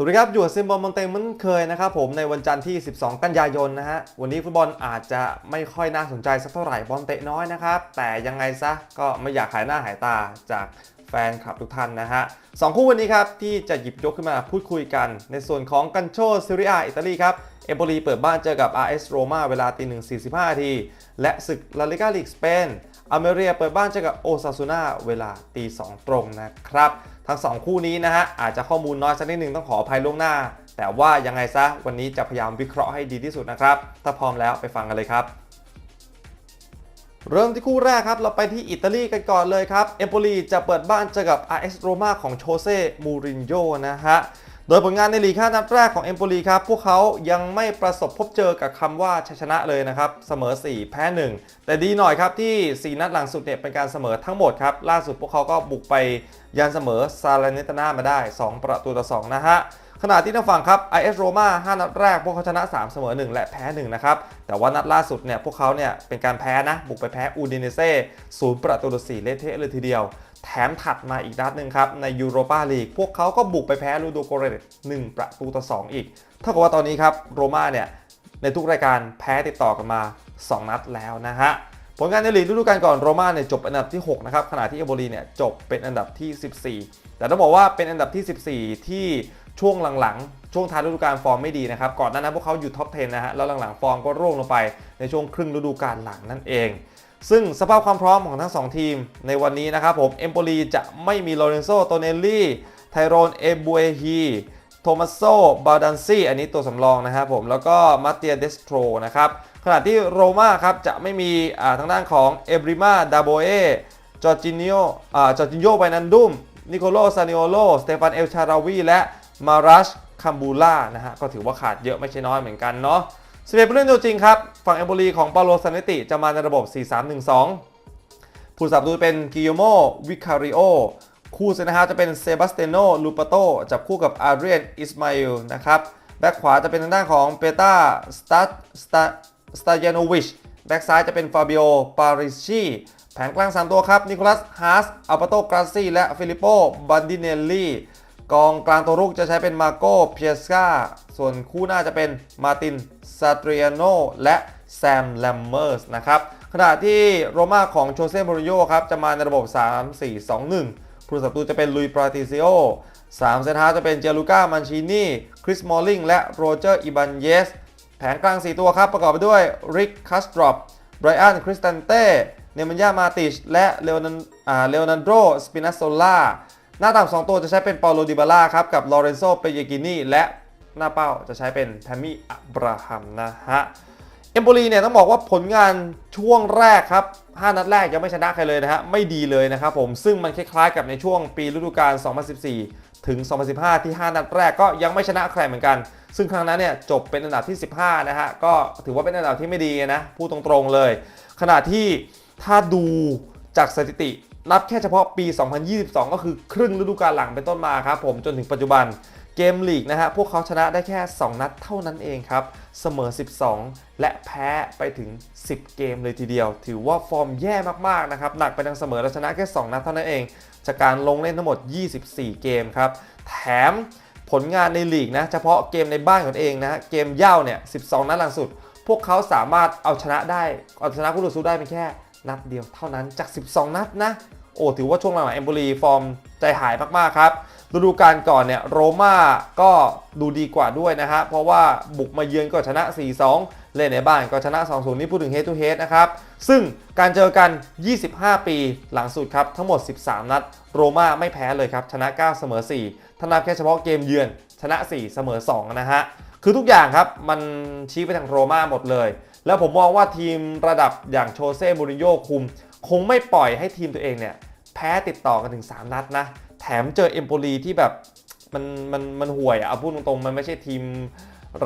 สวัสดีครับ อยู่กับซิมบอลมอนเตเหมือนเคยนะครับผมในวันจันทร์ที่ 12 กันยายนนะฮะ วันนี้ฟุตบอลอาจจะไม่ค่อยน่าสนใจสักเท่าไหร่บอลเตะน้อยนะครับ แต่ยังไงซะก็ไม่อยากหายหน้าหายตาจากแฟนคลับทุกท่านนะฮะสองคู่วันนี้ครับ ที่จะหยิบยกขึ้นมาพูดคุยกัน ในส่วนของกันโชซิริอาอิตาลีครับ เอมโปลีเปิดบ้านเจอกับ RS Roma เวลาตีหนึ่งสี่สิบห้านาทีและศึกลาลิกาลีกสเปนอเมเรียเปิดบ้านเจอกับโอซาซูนาเวลาตีสองตรงนะครับ ทั้งสองคู่นี้นะฮะ อาจจะข้อมูลน้อยสักนิดหนึ่งต้องขออภัยล่วงหน้า แต่ว่ายังไงซะวันนี้จะพยายามวิเคราะห์ให้ดีที่สุดนะครับ ถ้าพร้อมแล้วไปฟังกันเลยครับเริ่มที่คู่แรกครับ เราไปที่อิตาลีกันก่อนเลยครับ เอมโปลีจะเปิดบ้านเจอกับ RS Roma ของโชเซ่ มูรินโญ่นะฮะ โดยผลงานในลีก5นัดแรกของเอมโปลีครับ พวกเขายังไม่ประสบพบเจอกับคำว่าชัยชนะเลยนะครับ เสมอ 4 แพ้ 1 แต่ดีหน่อยครับที่ 4 นัดหลังสุดเนี่ยเป็นการเสมอทั้งหมดครับ ล่าสุดพวกเขาก็บุกไปยันเสมอซาเลนเนตนามาได้ 2 ประตูต่อ 2 นะฮะ ขณะที่ทางฝั่งครับ IS Roma 5 นัดแรกพวกเขาชนะ 3 เสมอ 1 และแพ้ 1 นะครับ แต่ว่านัดล่าสุดเนี่ยพวกเขาเนี่ยเป็นการแพ้นะ บุกไปแพ้อูดินเซ่ศูนย์ประตูต่อ4เละเทะเลยทีเดียว แถมถัดมาอีกนัดหนึ่งครับ ในยูโรปาลีกพวกเขาก็บุกไปแพ้ลูโดโกเรต1ประตูต่อ 2 อีก เท่ากับว่าตอนนี้ครับโรม่าเนี่ยในทุกรายการแพ้ติดต่อกันมา 2 นัดแล้วนะฮะผลงานในลีกฤดูกาลก่อนโรม่าเนี่ยจบอันดับที่ 6 นะครับขณะที่เอโบลีเนี่ยจบเป็นอันดับที่ 14 แต่ต้องบอกว่าเป็นอันดับที่ 14 ที่ ช่วงหลังๆ ช่วงท้ายฤดูกาลฟอร์มไม่ดีนะครับ ก่อนหน้านั้นพวกเขาอยู่ท็อป 10 นะฮะ แล้วหลังๆ ฟอร์มก็ร่วงลงไปในช่วงครึ่งฤดูกาลหลังนั่นเอง ซึ่งสภาพความพร้อมของทั้ง 2 ทีม ในวันนี้นะครับผม เอมโปลีจะไม่มีโลเรนโซ โตเนลลี่ ไทโรน เอบูเอฮีโทมัสโซ บาดันซี่ อันนี้ตัวสำรองนะครับผม แล้วก็มาเตียเดสโตรนะครับ ขณะที่โรม่าครับจะไม่มีทางด้านของเอบริมาดาโบเอ จอร์จินโออ่าจอร์จิโยไบนันดุมนิโคโลซานิโอโล สเตฟาน เอลชาราวี และ มารัชคัมบูล่านะฮะก็ถือว่าขาดเยอะไม่ใช่น้อยเหมือนกันเนาะสเปนผู้เล่นตัวจริงครับ ฝั่งเอมโบลีของปาโลซานเนติจะมาในระบบ 4-3-1-2 ผู้สับดูเป็นกิโยโมวิคาริโอคู่เซนะฮะจะเป็นเซบาสเตโนลูปาโตจับคู่กับอาเรียนอิสมาอิลนะครับแบ็คขวาจะเป็นทางด้านของเปตาสตาสตาสตา a านวิชแบ็คซ้ายจะเป็นฟาบิโอปาริชีแผงกลาง 3 ตัวครับ นิโคลัสฮาร์สอัลปาโตกราซีและฟิลิปโปบันดิเนลลี่ กองกลางตัวรุกจะใช้เป็นมาโกเพียสกาส่วนคู่หน้าจะเป็นมาตินซาตริ a โนและแซมแลมเมอร์สนะครับขณะที่โรม่าของโชเซ่โมริโยครับจะมาในระบบ 3-4-2-1ผู้สับตูจะเป็นลุยปราติซิโอสามเซนฮาจะเป็นเจลูก้ามันชินีคริสมอลลิงและโรเจอร์อิบันเยส แผงกลาง 4 ตัวครับ ประกอบไปด้วยริกคัสตรอปไบรอันคริสตันเต้ เนมันยามาติช และเลโอนันอ่าเลโอนันโดสปินัสโซล่า หน้าต่ำสองตัวจะใช้เป็นปาโลดิบาล่าครับกับลอเรนโซเปเยกินีและหน้าเป้าจะใช้เป็นแทมมี่อับราฮัมนะฮะเอมโปลีเนี่ยต้องบอกว่าผลงานช่วงแรกครับ 5 นัดแรกยังไม่ชนะใครเลยนะฮะ ไม่ดีเลยนะครับผม ซึ่งมันคล้ายๆกับในช่วงปีฤดูกาล 2014 ถึง 2015 ที่ 5 นัดแรกก็ยังไม่ชนะใครเหมือนกัน ซึ่งครั้งนั้นเนี่ยจบเป็นอันดับที่ 15 นะฮะ ก็ถือว่าเป็นอันดับที่ไม่ดีนะ พูดตรงๆเลย ขณะที่ถ้าดูจากสถิติ นับแค่เฉพาะปี 2022 ก็คือครึ่งฤดูกาลหลังเป็นต้นมาครับผมจนถึงปัจจุบันเกมลีกนะฮะพวกเขาชนะได้แค่ 2 นัดเท่านั้นเองครับ เสมอ 12 และแพ้ไปถึง 10 เกมเลยทีเดียว ถือว่าฟอร์มแย่มากๆนะครับหนักไปทางเสมอและชนะแค่ 2 นัดเท่านั้นเอง จากการลงเล่นทั้งหมด 24 เกมครับ แถมผลงานในลีกนะเฉพาะเกมในบ้านของเองนะเกมเย่าเนี่ย 12 นัดหลังสุด พวกเขาสามารถเอาชนะได้เอาชนะคู่ต่อสู้ได้เพียงแค่ นัดเดียวเท่านั้นจาก 12 นัดนะ โอ้ ถือว่าช่วงหลังเอมโบลีฟอร์มใจหายมากๆครับฤดูกาลก่อนเนี่ยโรม่าก็ดูดีกว่าด้วยนะฮะ เพราะว่าบุกมาเยือนก็ชนะ 4-2 เล่นในบ้านก็ชนะ 2-0 นี่พูดถึง head to head นะครับ ซึ่งการเจอกัน 25 ปีหลังสุดครับ ทั้งหมด 13 นัด โรม่าไม่แพ้เลยครับ ชนะ 9 เสมอ 4 ถ้านับแค่เฉพาะเกมเยือนชนะ 4 เสมอ 2 นะฮะ คือทุกอย่างครับมันชี้ไปทางโรม่าหมดเลย แล้วผมมองว่าทีมระดับอย่างโชเซ่มูรินโญ่คุม คงไม่ปล่อยให้ทีมตัวเองเนี่ยแพ้ติดต่อกันถึง 3 นัดนะ แถมเจอเอมโปลีที่แบบมันมันมันห่วยอะเอาพูดตรงๆ มันไม่ใช่ทีม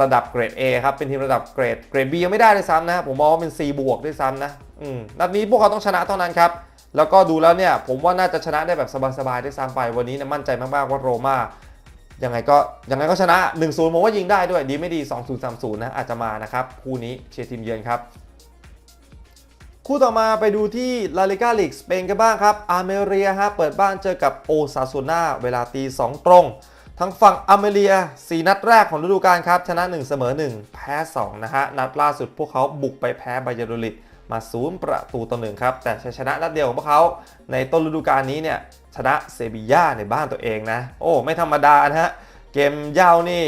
ระดับเกรด A ครับ เป็นทีมระดับเกรดเกรด B ยังไม่ได้เลยซ้ำนะ ผมมองว่าเป็น C บวกด้วยซ้ำนะอืมนัดนี้พวกเขาต้องชนะเท่านั้นครับ แล้วก็ดูแล้วเนี่ย ผมว่าน่าจะชนะได้แบบสบายๆด้วยซ้ำไป วันนี้นี่ยมั่นใจมากๆว่าโรมา ยังไงก็ยังไงก็ชนะ 1-0ผมว่ายิงได้ด้วยดีไม่ดี 2-0 3-0 นะ อาจจะมานะครับคู่นี้เชียร์ทีมเยือนครับ คู่ต่อมาไปดูที่ลาลิกาลีกสเปนกันบ้างครับอาเมเรียฮะเปิดบ้านเจอกับโอซาซูนาเวลาตี 2 ตรงทางฝั่งอเมริกา4นัดแรกของฤดูกาลครับ ชนะ 1 เสมอ 1 แพ้ 2 นะฮะ นัดล่าสุดพวกเขาบุกไปแพ้ไบเยรูริตมาศูนย์ประตูต่อหนึ่งครับ แต่ชัยชนะนัดเดียวของพวกเขาในต้นฤดูกาลนี้เนี่ย ชนะเซบีย่าในบ้านตัวเองนะ โอ้ ไม่ธรรมดานะฮะ เกมเย่านี่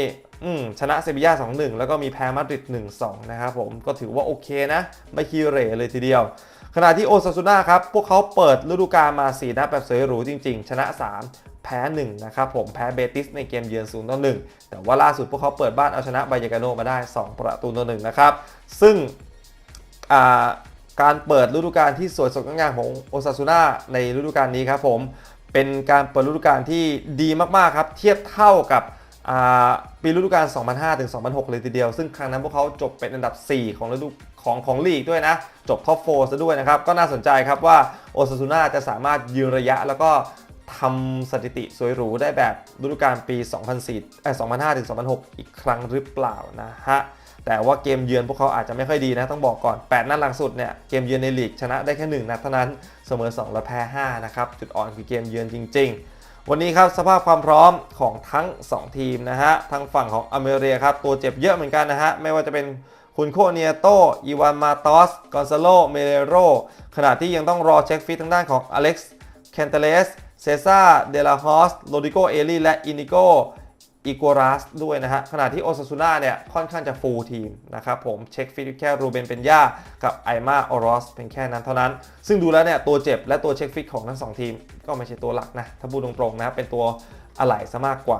ชนะเซบีย่า2-1 แล้วก็มีแพ้มาดริด1-2 นะครับผมก็ถือว่าโอเคนะ ไม่คีเรเลยทีเดียว ขณะที่โอซาซูน่าครับ พวกเขาเปิดฤดูกาลมา4นัดแบบสวยหรูจริง ๆ ชนะ 3 แพ้ 1 นะครับผมแพ้เบติสในเกมเยือน0ต่อ1แต่ว่าล่าสุดพวกเขาเปิดบ้านเอาชนะไบเยกาโนมาได้ 2 ประตูต่อ1นะครับ ซึ่งการเปิดฤดูกาลที่สวยสดงดงามของโอซาซูน่าในฤดูกาลนี้ครับผม เป็นการเปิดฤดูกาลที่ดีมากๆครับเทียบเท่ากับปีฤดูกาล 2005 ถึง 2006 เลยทีเดียว ซึ่งครั้งนั้นพวกเขาจบเป็นอันดับ 4 ของฤดูของของลีกด้วยนะ จบท็อป4ซะด้วยนะครับ ก็น่าสนใจครับว่าโอซาซูน่าจะสามารถยืนระยะแล้วก็ทำสถิติสวยหรูได้แบบฤดูกาลปี 2004เอ้ย2005 ถึง 2006 อีกครั้งหรือเปล่านะฮะ แต่ว่าเกมเยือนพวกเขาอาจจะไม่ค่อยดีนะต้องบอกก่อน 8 นัดหลังสุดเนี่ยเกมเยือนในลีกชนะได้แค่ 1 นัดเท่านั้นเสมอ 2 และแพ้ 5 นะครับจุดอ่อนคือเกมเยือนจริง ๆ วันนี้ครับสภาพความพร้อมของทั้ง 2 ทีมนะฮะทางฝั่งของอเมริกาครับตัวเจ็บเยอะเหมือนกันนะฮะไม่ว่าจะเป็นคุณโคเนียโตอีวานมาตอสกอนซาโลเมเรโรขณะที่ยังต้องรอเช็คฟิตทางด้านของอเล็กซ์แคนเตเลสเซซ่าเดลาฮอสโรดิโกเอลีและอินิโก อีกัวรัสด้วยนะฮะขณะที่โอซาซูน่าเนี่ยค่อนข้างจะฟูลทีมนะครับผมเช็คฟิตแค่รูเบนเป็นย่ากับไอมาออรอสเป็นแค่นั้นเท่านั้น ซึ่งดูแล้วเนี่ยตัวเจ็บและตัวเช็คฟิตของทั้งสองทีม ก็ไม่ใช่ตัวหลักนะ ถ้าพูดตรงๆนะเป็นตัวอะไหล่ซะมากกว่า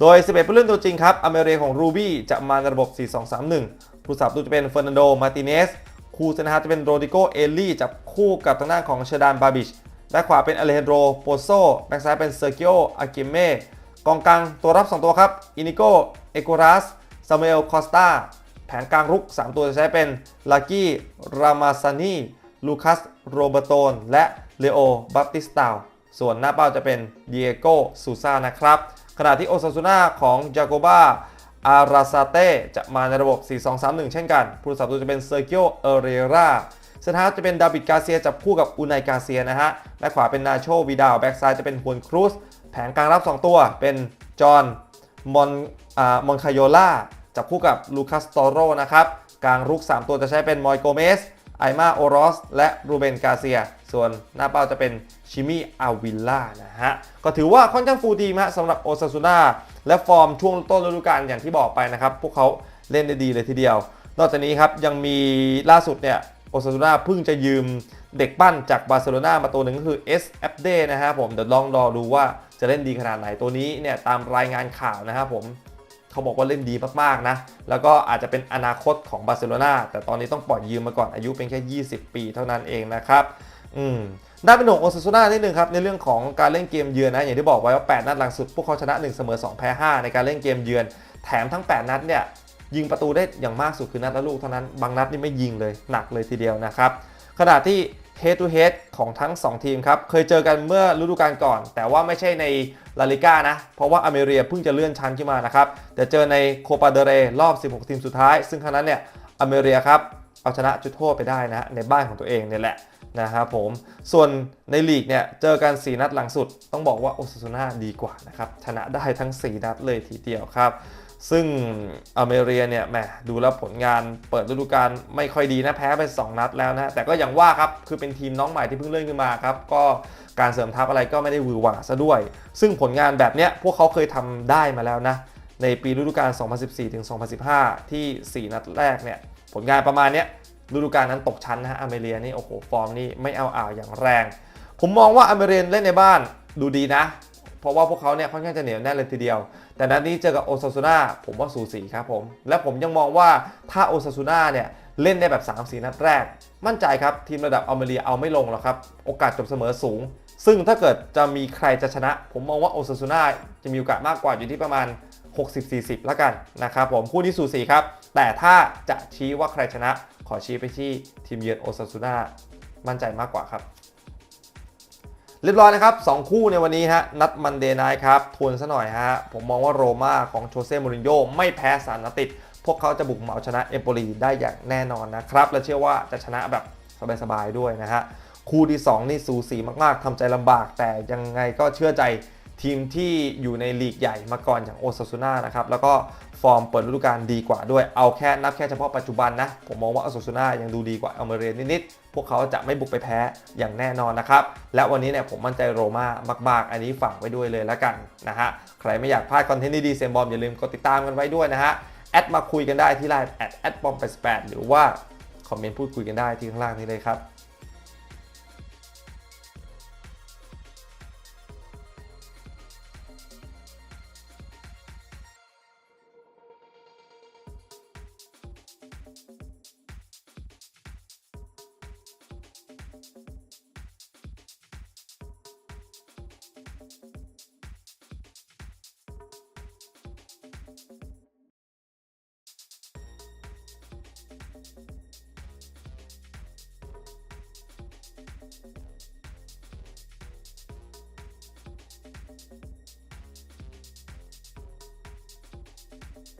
โดย 11 ผู้เล่นตัวจริงครับ อเมริกของรูบี้จะมาในระบบ 4-2-3-1 ผู้สับตูจะเป็นเฟอร์นันโด มาติเนสคู่เซนฮะจะเป็นโรดิโก เอลลี่จับคู่กับทางด้านของเชดานบาบิชแบ็คขวาเป็นอเลฮันโดโปโซแบ็คซ้ายเป็นเซอร์กิโออากิเม กองกลางตัวรับ 2 ตัวครับ อินิโกเอโกรัสซามูเอล คอสตา แผงกลางรุก 3 ตัวจะใช้เป็น ลากี้ รามาซานี ลูคัส โรเบโตน และเลโอ บัปติสตาลส่วนหน้าเป้าจะเป็นเดียโกซูซานะครับ ขณะที่โอซาซูน่าของจาโกบาอาราซาเต้จะมาในระบบ 4-2-3-1 เช่นกัน ผู้สับตัวจะเป็นเซอร์เกิโอเอเรราเซนทาร์จะเป็นดาวิดกาเซียจับคู่กับอูนายกาเซียนะฮะ และขวาเป็นนาโชวิดาลแบ็กซ้ายจะเป็นฮวนครูส แผงกลางรับ 2 ตัวเป็นจอห์นมอนอ่ามอนคาโยล่าจับคู่กับลูคัสตอโรนะครับ กลางรุก 3 ตัวจะใช้เป็นมอยโกเมสไอมาโอรอส และรูเบนกาเซีย ส่วนหน้าเป้าจะเป็นชิมิอาวิลล่านะฮะ ก็ถือว่าค่อนข้างฟูลทีมฮะสำหรับโอซาซูน่าและฟอร์มช่วงต้นฤดูกาลอย่างที่บอกไปนะครับ พวกเขาเล่นได้ดีเลยทีเดียว นอกจากนี้ครับ ยังมีล่าสุดเนี่ยโอซาซูน่าเพิ่งจะยืม เด็กปั้นจากบาร์เซโลนามาตัวหนึ่งก็คือเอสแอปเดนะฮะผมเดี๋ยวลองรอดูว่าจะเล่นดีขนาดไหนตัวนี้เนี่ยตามรายงานข่าวนะครับผมเขาบอกว่าเล่นดีมากๆนะ แล้วก็อาจจะเป็นอนาคตของบาร์เซโลนาแต่ตอนนี้ต้องปล่อยยืมมาก่อนอายุเป็นแค่ 20 ปีเท่านั้นเองนะครับอืมน่าเป็นห่วงโอซาซูน่านิดนึงครับในเรื่องของการเล่นเกมเยือนนะอย่างที่บอกไว้ว่า 8 นัดหลังสุด พวกเขาชนะ 1 เสมอ 2 แพ้ 5 ในการเล่นเกมเยือน แถมทั้ง 8 นัดเนี่ยยิงประตูได้อย่างมากสุดคือนัดละลูกเท่านั้น บางนัดนี่ไม่ยิงเลยหนักเลยทีเดียวนะครับขณะที่ head to head ของทั้ง 2 ทีมครับ เคยเจอกันเมื่อฤดูกาลก่อน แต่ว่าไม่ใช่ในลาลิก้านะ เพราะว่าอเมริกาเพิ่งจะเลื่อนชั้นขึ้นมานะครับ แต่เจอในโคปาเดเรรอบ 16 ทีมสุดท้าย ซึ่งครั้งนั้นเนี่ยอเมริกาครับ เอาชนะจุดโทษไปได้นะในบ้านของตัวเองเนี่ยแหละนะครับผม ส่วนในลีกเนี่ยเจอกัน 4 นัดหลังสุด ต้องบอกว่าโอซาซูน่าดีกว่านะครับ ชนะได้ทั้ง 4 นัดเลยทีเดียวครับ ซึ่งอเมริกาเนี่ยแหมดูแล้วผลงานเปิดฤดูกาลไม่ค่อยดีนะแพ้ไป 2 นัดแล้วนะ แต่ก็อย่างว่าครับ คือเป็นทีมน้องใหม่ที่เพิ่งเลื่อนขึ้นมาครับ ก็การเสริมทัพอะไรก็ไม่ได้วือหวาซะด้วย ซึ่งผลงานแบบเนี้ยพวกเขาเคยทำได้มาแล้วนะ ในปีฤดูกาล 2014ถึง2015 ที่ 4 นัดแรกเนี่ยผลงานประมาณเนี้ยฤดูกาลนั้นตกชั้นนะฮะอเมริกานี่โอ้โหฟอร์มนี่ไม่เอาอ่าวอย่างแรง ผมมองว่าอเมริกันเล่นในบ้านดูดีนะ เพราะว่าพวกเขาเนี่ยค่อนข้างจะเหนียวแน่นเลยทีเดียว แต่นัดนี้เจอกับโอซาซูน่าผมว่าสูสีครับผม และผมยังมองว่าถ้าโอซาซูน่าเนี่ยเล่นได้แบบ 3 4 นัดแรก มั่นใจครับ ทีมระดับอเมริกาเอาไม่ลงหรอกครับ โอกาสจบเสมอสูง ซึ่งถ้าเกิดจะมีใครจะชนะ ผมมองว่าโอซาซูน่าจะมีโอกาสมากกว่าอยู่ที่ประมาณ 60-40 แล้วกันนะครับผมคู่นี้สูสีครับ แต่ถ้าจะชี้ว่าใครชนะขอชี้ไปที่ทีมเยือนโอซาซูน่ามั่นใจมากกว่าครับ เรียบร้อยนะครับ2คู่ในวันนี้ฮะนัดมันเดย์ไนท์ครับทวนซะหน่อยฮะผมมองว่าโรม่าของโชเซ่มูรินโญ่ไม่แพ้สารนัดติด พวกเขาจะบุกเอาชนะเอมโปลีได้อย่างแน่นอนนะครับ และเชื่อว่าจะชนะแบบสบายๆด้วยนะฮะคู่ที่ 2 นี่สูสีมากๆทำใจลำบาก แต่ยังไงก็เชื่อใจ ทีมที่อยู่ในลีกใหญ่มาก่อนอย่างโอซาซูน่านะครับแล้วก็ฟอร์มเปิดฤดูกาลดีกว่าด้วยเอาแค่นับแค่เฉพาะปัจจุบันนะ ผมมองว่าโอซาซูน่ายังดูดีกว่าอเมเรียนิดๆ พวกเขาจะไม่บุกไปแพ้อย่างแน่นอนนะครับ และวันนี้เนี่ยผมมั่นใจโรม่ามากๆ อันนี้ฝากไว้ด้วยเลยละกันนะฮะใครไม่อยากพลาดคอนเทนต์ดีๆเซมบอมอย่าลืมกดติดตามกันไว้ด้วยนะฮะแอดมาคุยกันได้ที่ไลน์แอดแอดบอมไปแปดหรือว่าคอมเมนต์พูดคุยกันได้ที่ข้างล่างนี้เลยครับ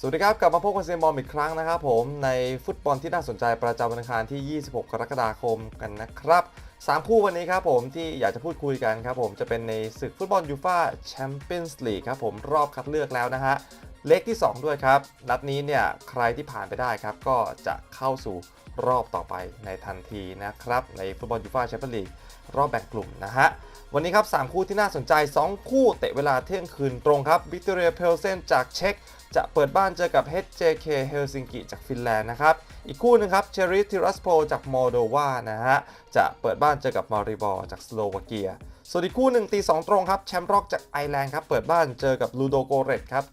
สวัสดีครับ กลับมาพบกับเซมบอมอีกครั้งนะครับผมในฟุตบอลที่น่าสนใจประจำวันอังคารที่ 26 กรกฎาคมกันนะครับ 3 คู่วันนี้ครับผมที่อยากจะพูดคุยกันครับผมจะเป็นในศึกฟุตบอลยูฟ่าแชมเปี้ยนส์ลีกครับผมรอบคัดเลือกแล้วนะฮะเลขที่ 2 ด้วยครับ นัดนี้เนี่ยใครที่ผ่านไปได้ครับ ก็จะเข้าสู่รอบต่อไปในทันทีนะครับ ในฟุตบอลยูฟ่าแชมเปี้ยนส์ลีกรอบแบ่งกลุ่มนะฮะวันนี้ครับ 3 คู่ที่น่าสนใจ 2 คู่เตะเวลาเที่ยงคืนตรงครับวิกตอเรียเพลเซนจากเช็ก จะเปิดบ้านเจอกับ HJK เฮลซิงกิจากฟินแลนด์นะครับ อีกคู่หนึงครับเชริสทิรัสโพจากมโดวานะฮะ จะเปิดบ้านเจอกับมาริบอร์จากสโลวาเกีย ส่วนอีกคู่หนึ่งตี 2 ตรงครับ แชมป์ร็อกจากไอร์แลนด์ครับ เปิดบ้านเจอกับลูโดโกเรตครับ